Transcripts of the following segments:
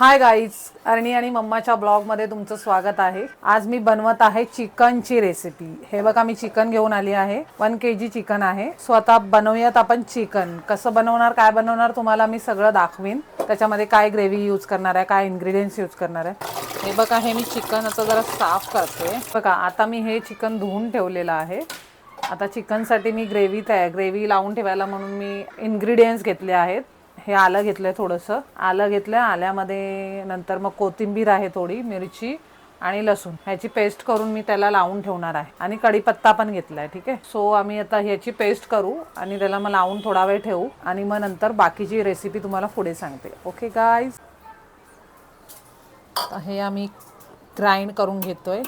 Hi guys अरणी आणि मम्माच्या ब्लॉगमध्ये तुमचं स्वागत आहे. आज मी बनवत आहे चिकनची रेसिपी हे बघा मी चिकन घेऊन आली आहे. वन के जी चिकन आहे. स्वतः बनवूयात आपण चिकन. कसं बनवणार काय बनवणार तुम्हाला मी सगळं दाखवीन. त्याच्यामध्ये काय ग्रेव्ही यूज करणार आहे काय इन्ग्रेडियंट्स यूज करणार आहे. हे बघा हे मी चिकन जरा साफ करते. बघा आता मी हे चिकन धुवून ठेवलेलं आहे. आता चिकनसाठी मी ग्रेव्ही तयार ग्रेव्ही लावून ठेवायला म्हणून मी इन्ग्रेडियंट्स घेतले आहेत. हे आलं घेतलंय थोडंसं. आलं घेतलं आल्यामध्ये नंतर मग कोथिंबीर आहे थोडी मिरची आणि लसूण. ह्याची पेस्ट करून मी त्याला लावून ठेवणार आहे. आणि कढीपत्ता पण घेतलाय ठीक आहे? सो आम्ही आता ह्याची पेस्ट करू आणि त्याला मग लावून थोडा वेळ ठेवू आणि मग नंतर बाकीची रेसिपी तुम्हाला पुढे सांगते. ओके गाईज हे आम्ही ग्राइंड करून घेतोय.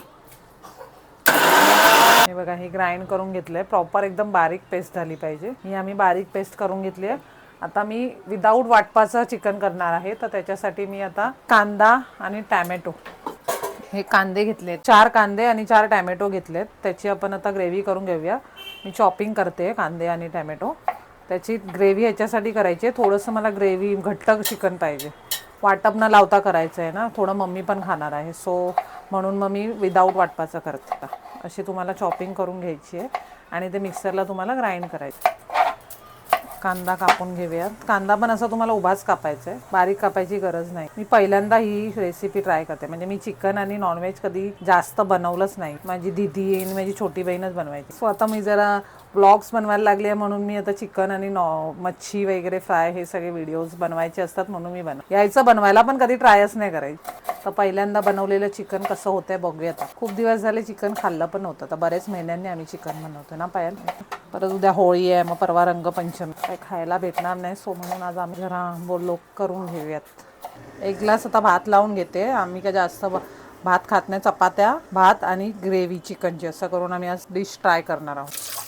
हे बघा हे ग्राइंड करून घेतलंय. प्रॉपर एकदम बारीक पेस्ट झाली पाहिजे. ही आम्ही बारीक पेस्ट करून घेतली आहे. आता मी विदाऊट वाटपाचं चिकन करणार आहे तर त्याच्यासाठी मी आता कांदा आणि टॅमॅटो. हे कांदे घेतले चार कांदे आणि चार टॅमॅटो घेतलेत. त्याची आपण आता ग्रेव्ही करून घेऊया. मी चॉपिंग करते कांदे आणि टॅमॅटो. त्याची ग्रेव्ही ह्याच्यासाठी करायची आहे. थोडंसं मला ग्रेव्ही घट्ट चिकन पाहिजे. वाटप न लावता करायचं आहे ना. थोडं मम्मी पण खाणार आहे. सो म्हणून मग मी विदाऊट वाटपाचं करते अशी तुम्हाला चॉपिंग करून घ्यायची आहे. आणि ते मिक्सरला तुम्हाला ग्राइंड करायचं कांदा कापून घेऊयात. कांदा पण असा तुम्हाला उभाच कापायचा आहे बारीक कापायची गरज नाही. मी पहिल्यांदा ही रेसिपी ट्राय करते. म्हणजे मी चिकन आणि नॉनव्हेज कधी जास्त बनवलंच नाही. माझी दिदी आणि माझी छोटी बहीणच बनवायची. स्वतः मी जरा ब्लॉग्स बनवायला लागले आहे म्हणून मी आता चिकन आणि नॉ मच्छी वगैरे फ्राय हे सगळे व्हिडिओज बनवायचे असतात म्हणून मी बनव यायचं बनवायला पण कधी ट्रायच नाही करायचं. तर पहिल्यांदा बनवलेलं चिकन कसं होतंय बघूया आता. खूप दिवस झाले चिकन खाल्लं पण होतं तर बऱ्याच महिन्यांनी आम्ही चिकन बनवतो ना पायल? परत उद्या होळी आहे मग परवा रंगपंचमी. काय खायला भेटणार नाही सो म्हणून आज आम्ही जरा बोललो करून घेऊयात. एक ग्लास आता भात लावून घेते. आम्ही काय जास्त भात खात नाही चपात्या भात आणि ग्रेव्ही चिकनची असं करून आम्ही आज डिश ट्राय करणार आहोत.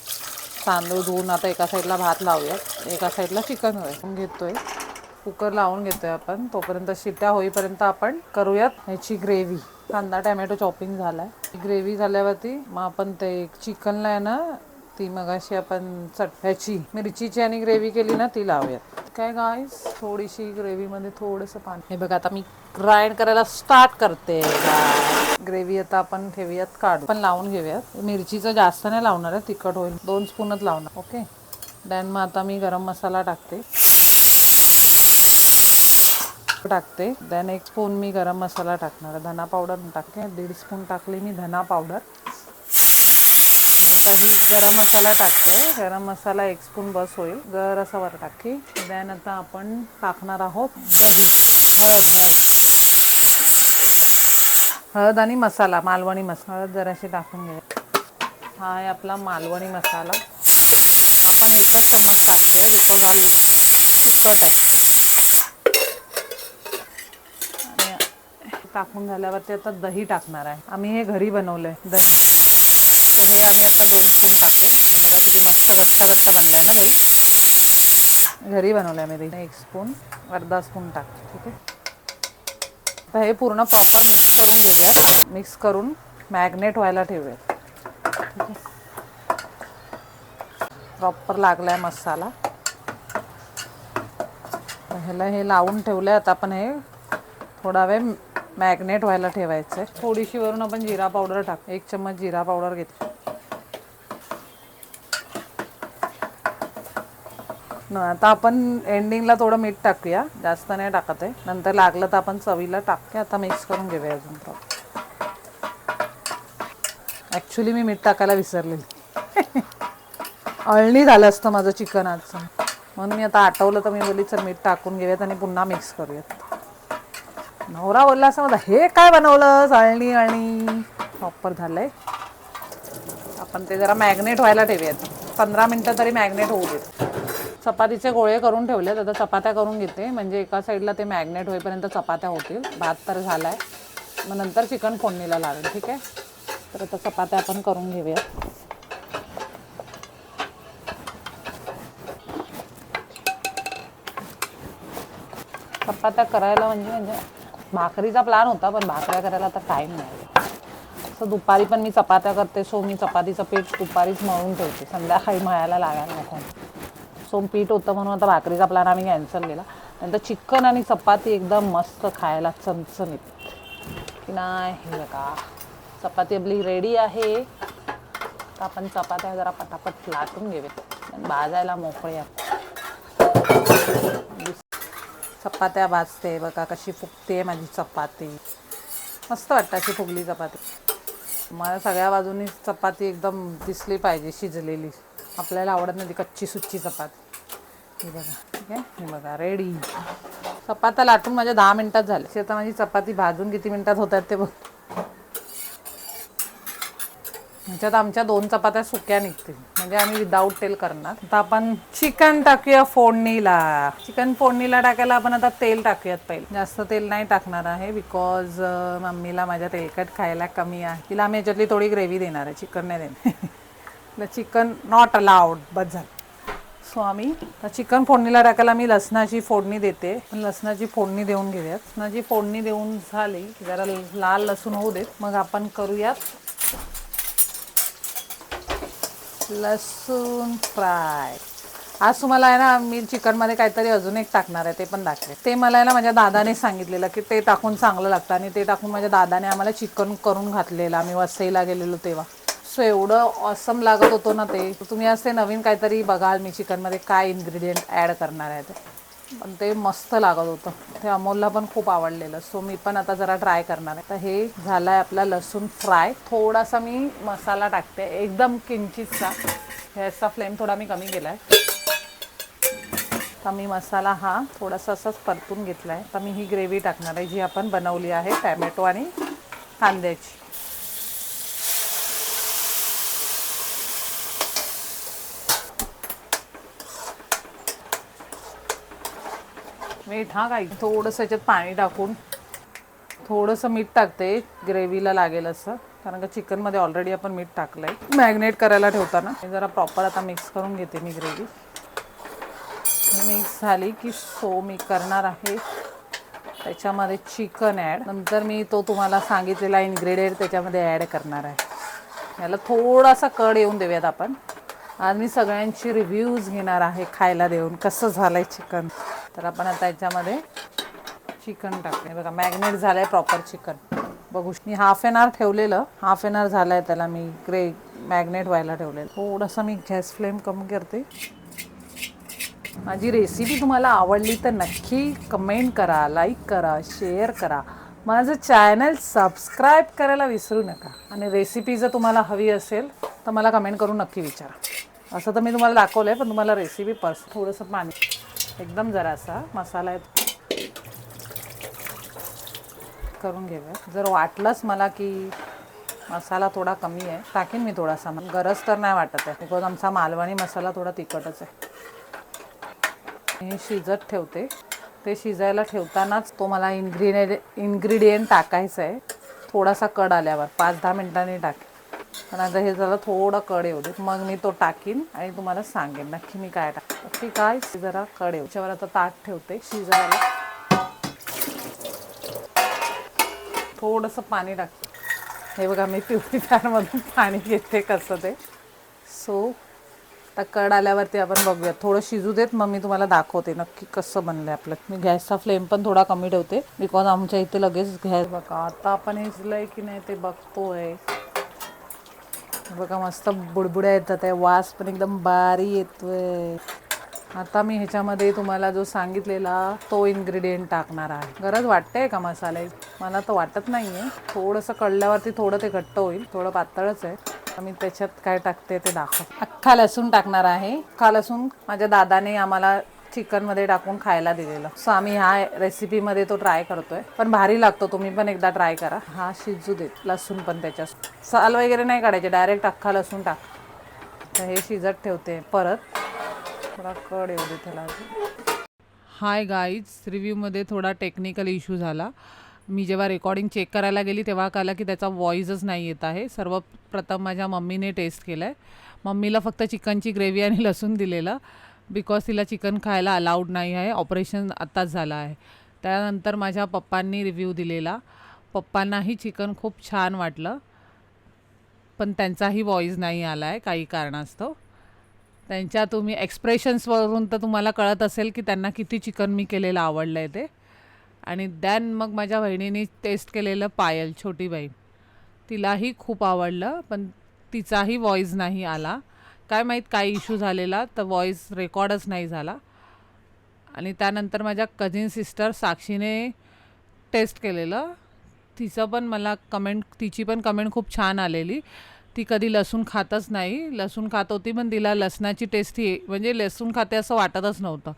तांदूळ धुवून आता एका साईडला भात लावूयात. एका साईडला चिकन घेतोय. कुकर लावून घेतोय आपण. तोपर्यंत शिट्या होईपर्यंत आपण करूयात ह्याची ग्रेव्ही. कांदा टॅमॅटो चॉपिंग झालाय. ग्रेव्ही झाल्यावरती मग आपण ते चिकनला आहे ना ती मग अशी आपण चट ह्याची मिरचीची आणि ग्रेव्ही केली ना ती लावूयात. काय गाईस थोडीशी ग्रेव्हीमध्ये थोडंसं पाणी. हे बघा आता मी ग्राइंड करायला स्टार्ट करते ग्रेव्ही आता आपण ठेवूयात काढू पण लावून घेऊयात. मिरचीचं जास्त नाही लावणार आहे तिखट होईल. दोन स्पूनच लावणार ओके देन मग आता मी गरम मसाला टाकते. टाकते. देन एक स्पून मी गरम मसाला टाकणार धना पावडर टाकते. दीड स्पून टाकली मी धना पावडर आता ही गरम मसाला टाकते. गरम मसाला एक स्पून बस होईल. गर वर टाकी देन आता आपण टाकणार आहोत दही. हळद हळद. हळद आणि मसाला मालवणी मसाला. हळद जराशी टाकून घ्या. हा आहे आपला मालवणी मसाला. आपण एकच चम्मच टाकते. बिकॉज तिखट आहे. आणि टाकून झाल्यावरती आता दही टाकणार आहे. आम्ही हे घरी बनवलंय दही. हे आम्ही आता दोन स्पून टाकू हे बघा किती मस्त घट्ट घट्ट आहे ना दही घरी बनवलंय मी दही एक स्पून अर्धा स्पून टाक ठीक आहे? तर हे पूर्ण प्रॉपर मिक्स करून घेऊयात मिक्स करून मॅग्नेट व्हायला ठेवूयात ठीक आहे? प्रॉपर लागलाय मसाला. ह्याला हे लावून ठेवलंय. आता आपण हे थोडा वेळ मॅग्नेट व्हायला ठेवायचं आहे थोडीशी वरून आपण जिरा पावडर टाक. एक चम्मच जिरा पावडर घेतली आता आपण एंडिंगला थोडं मीठ टाकूया. जास्त नाही टाकत आहे. नंतर लागलं तर आपण चवीला टाकूया. आता मिक्स करून घेऊया अजून ॲक्च्युली मी मीठ टाकायला विसरलेली. अळणी झालं असतं माझं चिकन आजचं. म्हणून मी आता आठवलं तर मी बोलली चल मीठ टाकून घेऊयात आणि पुन्हा मिक्स करूयात. नवरा बोलला असं मला हे काय बनवलं चाळणी आणि प्रॉपर झालंय? आपण ते जरा मॅग्नेट व्हायला ठेवूयात. पंधरा मिनटं तरी मॅग्नेट होऊ देत. चपातीचे गोळे करून ठेवलेत आता चपात्या करून घेते. म्हणजे एका साईडला ते मॅग्नेट होईपर्यंत चपात्या होतील. भात तर झाला आहे मग नंतर चिकन फोडणीला लागेल ठीक आहे? तर आता चपात्या आपण करून घेऊया चपात्या करायला म्हणजे म्हणजे भाकरीचा प्लॅन होता पण भाकऱ्या करायला आता टाईम नाही. असं दुपारी पण मी चपात्या करते. सो मी चपातीचं पीठ दुपारीच मळून ठेवते. संध्याकाळी मळायला लागायला नको. सो पीठ होतं म्हणून आता भाकरीचा प्लॅन आम्ही कॅन्सल केला. नंतर चिकन आणि चपाती एकदम मस्त खायला चमचमीत. की नाही हे बघा. चपाती आपली रेडी आहे. आपण चपात्या जरा पटापट लाटून घेऊयात. आणि भाजायला मोकळे चपात्या भाजते बघा कशी फुगते माझी चपाती. मस्त वाटतं अशी फुगली चपाती. मला सगळ्या बाजूनी चपाती एकदम दिसली पाहिजे शिजलेली. आपल्याला आवडत नाही ती कच्ची सुच्ची चपाती. ही बघा ठीक आहे? हे बघा रेडी चपात्या लाटून माझ्या दहा मिनिटात झाले आता माझी चपाती भाजून किती मिनिटात होत आहेत ते बघ. ह्याच्यात आमच्या दोन चपात्या सुक्या निघतील. म्हणजे आम्ही विदाऊट तेल करणार. आता आपण चिकन टाकूया फोडणीला. चिकन फोडणीला टाकायला आपण आता तेल टाकूयात पहिले. जास्त तेल नाही टाकणार आहे बिकॉज मम्मीला माझ्या तेलकट खायला कमी आहे. तिला आम्ही याच्यातली थोडी ग्रेव्ही देणार आहे. चिकन नाही देणार. चिकन नॉट अलाउड बस झालं. सो आम्ही चिकन फोडणीला टाकायला मी लसणाची फोडणी देते. पण लसणाची फोडणी देऊन घेऊयात. लसणाची फोडणी देऊन झाली की जरा लाल लसूण होऊ देत. मग आपण करूयात लसूण फ्राय. आज तुम्हाला आहे ना मी चिकनमध्ये काहीतरी अजून एक टाकणार आहे ते पण दाखवे ते मला आहे ना माझ्या दादाने सांगितलेलं की ते टाकून चांगलं लागतं आणि ते टाकून माझ्या दादाने आम्हाला चिकन करून घातलेलं. आम्ही वसईला गेलेलो तेव्हा. सो एवढं ऑसम लागत होतो ना ते. तुम्ही असे नवीन काहीतरी बघाल मी चिकनमध्ये काय इन्ग्रेडियंट ॲड करणार आहे ते. पण ते मस्त लागत होतं. ते अमोलला पण खूप आवडलेलं. सो मी पण आता जरा ट्राय करणार आहे. तर हे झालं आहे आपला लसूण फ्राय थोडासा मी मसाला टाकते. एकदम किंचितचा ह्याचा फ्लेम थोडा मी कमी केला आहे तर मी मसाला हा थोडासा असाच परतून घेतला आहे तर मी ही ग्रेव्ही टाकणार आहे जी आपण बनवली आहे टॅमॅटो आणि कांद्याची. मीठ हा काही थोडंसं याच्यात पाणी टाकून थोडंसं मीठ टाकते ग्रेव्हीला लागेल असं. कारण का चिकनमध्ये ऑलरेडी आपण मीठ टाकलं आहे मॅग्नेट करायला ठेवताना जरा प्रॉपर आता मिक्स करून घेते मी ग्रेव्ही मिक्स झाली की सो मी करणार आहे. त्याच्यामध्ये चिकन ॲड नंतर मी तो तुम्हाला सांगितलेला इन्ग्रेडियंट त्याच्यामध्ये ॲड करणार आहे. याला थोडासा कड येऊन देऊयात आपण. आज मी सगळ्यांची रिव्ह्यूज घेणार आहे खायला देऊन. कसं झालं आहे चिकन तर आपण आता याच्यामध्ये चिकन टाकते. बघा मॅग्नेट झालं आहे प्रॉपर चिकन बघू मी हाफ एन आवर ठेवलेलं. हाफ एन आवर झालं आहे त्याला मी ग्रे मॅग्नेट व्हायला ठेवलेलं. थोडंसं मी गॅस फ्लेम कमी करते. माझी रेसिपी तुम्हाला आवडली तर नक्की कमेंट करा लाईक करा शेअर करा. माझं चॅनल सबस्क्राईब करायला विसरू नका. आणि रेसिपी जर तुम्हाला हवी असेल तर मला कमेंट करून नक्की विचारा. असं तर मी तुम्हाला दाखवलं आहे पण तुम्हाला रेसिपी पर्स थोडंसं पाणी एकदम जरासा. मसाला आहे करून घेऊया जर वाटलंच मला की मसाला थोडा कमी आहे टाकीन मी थोडासा. मग गरज तर नाही वाटत आहे. बिकॉज आमचा मालवणी मसाला थोडा तिखटच आहे. मी शिजत ठेवते. ते शिजायला ठेवतानाच तो मला इन्ग्रिडियंट टाकायचा टाकायचं आहे. थोडासा कड आल्यावर. पाच दहा मिनटांनी टाकेन. पण आता हे झालं थोडं कड येऊ दे मग मी तो टाकीन आणि तुम्हाला सांगेन नक्की मी काय टाक ओके काय? जरा कड त्याच्यावर आता ताट ठेवते शिजायला थोडंसं पाणी टाकते हे बघा मी प्युरिफायरमधून पाणी घेते कसं ते. सो आता कड आल्यावरती आपण बघूया. थोडं शिजू देत मग मी तुम्हाला दाखवते नक्की कसं बनलं आहे आपलं. मी गॅसचा फ्लेम पण थोडा कमी ठेवते बिकॉज आमच्या इथे लगेच गॅस बघा आता आपण हे शिजलंय की नाही ते बघतोय. बघा मस्त बुडबुड्या येतात आहे वास पण एकदम बारी येतोय. आता मी ह्याच्यामध्ये तुम्हाला जो सांगितलेला तो इन्ग्रेडियंट टाकणार आहे. गरज वाटते का मसाले? मला तर वाटत नाही आहे थोडंसं कळल्यावरती थोडं ते घट्ट होईल. थोडं पातळच आहे. तर मी त्याच्यात काय टाकते ते दाखव. अख्खा लसूण टाकणार आहे. अख्खा लसूण माझ्या दादाने आम्हाला चिकनमध्ये टाकून खायला दिलेलं. सो आम्ही ह्या रेसिपीमध्ये तो ट्राय करतोय. पण भारी लागतो. तुम्ही पण एकदा ट्राय करा. हा शिजू देत लसूण पण त्याच्या साल वगैरे नाही काढायचे. डायरेक्ट अख्खा लसूण टाक. तर हे शिजत ठेवते. परत थोडा कड येऊ दे त्याला हाय गाईज रिव्ह्यूमध्ये थोडा टेक्निकल इश्यू झाला. मी जेव्हा रेकॉर्डिंग चेक करायला गेली तेव्हा कळलं की त्याचा व्हॉईसच नाही येत आहे. सर्वप्रथम माझ्या मम्मीने टेस्ट केलं आहे मम्मीला फक्त चिकनची ग्रेव्ही आणि लसूण दिलेलं. बिकॉज तिला चिकन खायला अलाउड नाही आहे. ऑपरेशन आत्ताच झालं आहे. त्यानंतर माझ्या पप्पांनी रिव्ह्यू दिलेला. पप्पांनाही चिकन खूप छान वाटलं. पण त्यांचाही व्हॉईस नाही आला आहे काही कारणास्तव. त्यांच्या तुम्ही एक्सप्रेशन्सवरून तर तुम्हाला कळत असेल की त्यांना किती चिकन मी केलेलं आवडलं आहे ते. आणि दॅन मग माझ्या बहिणीने टेस्ट केलेलं पायल छोटी बहीण. तिलाही खूप आवडलं पण तिचाही वॉईस नाही आला. काय माहीत काय इश्यू झालेला तर वॉईस रेकॉर्डच नाही झाला. आणि त्यानंतर माझ्या कझिन सिस्टर साक्षीने टेस्ट केलेलं. तिचं पण मला कमेंट तिची पण कमेंट खूप छान आलेली. ती कधी लसूण खातच नाही. लसूण खात होती पण तिला लसणाची टेस्ट ही म्हणजे लसूण खाते असं वाटतच नव्हतं.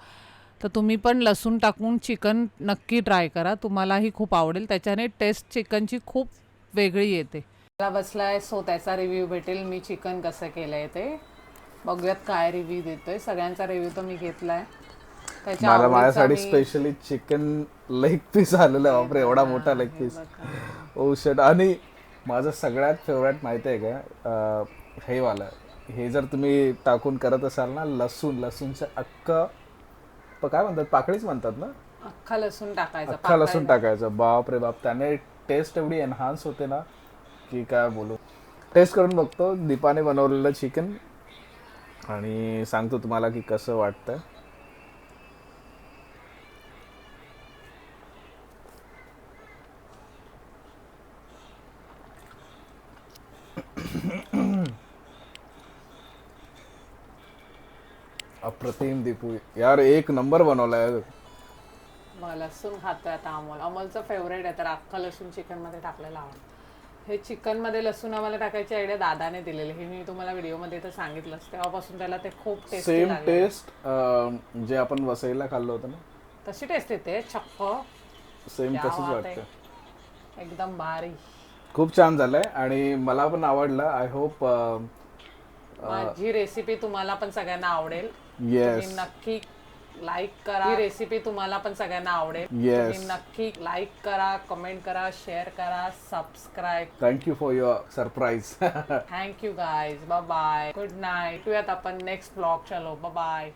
तर तुम्ही पण लसूण टाकून चिकन नक्की ट्राय करा. तुम्हालाही खूप आवडेल. त्याच्याने टेस्ट चिकनची खूप वेगळी येते. मला बसलाय सो त्याचा रिव्ह्यू भेटेल. मी चिकन कसं केलं आहे ते. बघूयात काय रिव्ह्यू देतोय. सगळ्यांचा रिव्ह्यू तर मी घेतलाय. त्याच्या मला माझ्यासाठी स्पेशली चिकन लेग पीस आलेलं आहे. बापरे एवढा मोठा लेग पीस ओ शट आणि माझं सगळ्यात फेवरेट माहिती आहे का? हे वाला. हे जर तुम्ही टाकून करत असाल ना लसूण लसूणचं अख्ख काय म्हणतात? पाकळीच म्हणतात ना? अख्खा लसूण टाकायचा अख्खा लसूण टाकायचं. बाप रे बाप त्याने टेस्ट एवढी एनहान्स होते ना की काय बोलू. टेस्ट करून बघतो. दीपाने बनवलेलं चिकन आणि सांगतो तुम्हाला की कसं वाटतं अप्रतिम दीपू यार एक नंबर बनवलाय मग लसूण खातोय आता अमोल. अमोलचं फेवरेट आहे तर अख्खा लसूण चिकनमध्ये टाकलेलं आवडतं. हे चिकनमध्ये लसूण आम्हाला टाकायची आयडिया दादाने दिलेली. हे मी तुम्हाला व्हिडिओमध्ये तर सांगितलंच तेव्हापासून त्याला ते खूप टेस्टी सेम टेस्ट जे आपण वसईला खाल्लं होतं ना? तशी टेस्ट येते चक्क सेम तसंच. वाटतं. एकदम भारी. खूप छान झालंय आणि मला पण आवडलं. आय होप माझी रेसिपी तुम्हाला पण सगळ्यांना आवडेल. येस तुम्ही नक्की लाईक करा. ही रेसिपी तुम्हाला पण सगळ्यांना आवडेल. Yes. तुम्ही नक्की लाईक करा कमेंट करा शेअर करा subscribe thank you for your surprise thank you guys bye bye good night भेटूयात आपण नेक्स्ट ब्लॉग चलो बाय बाय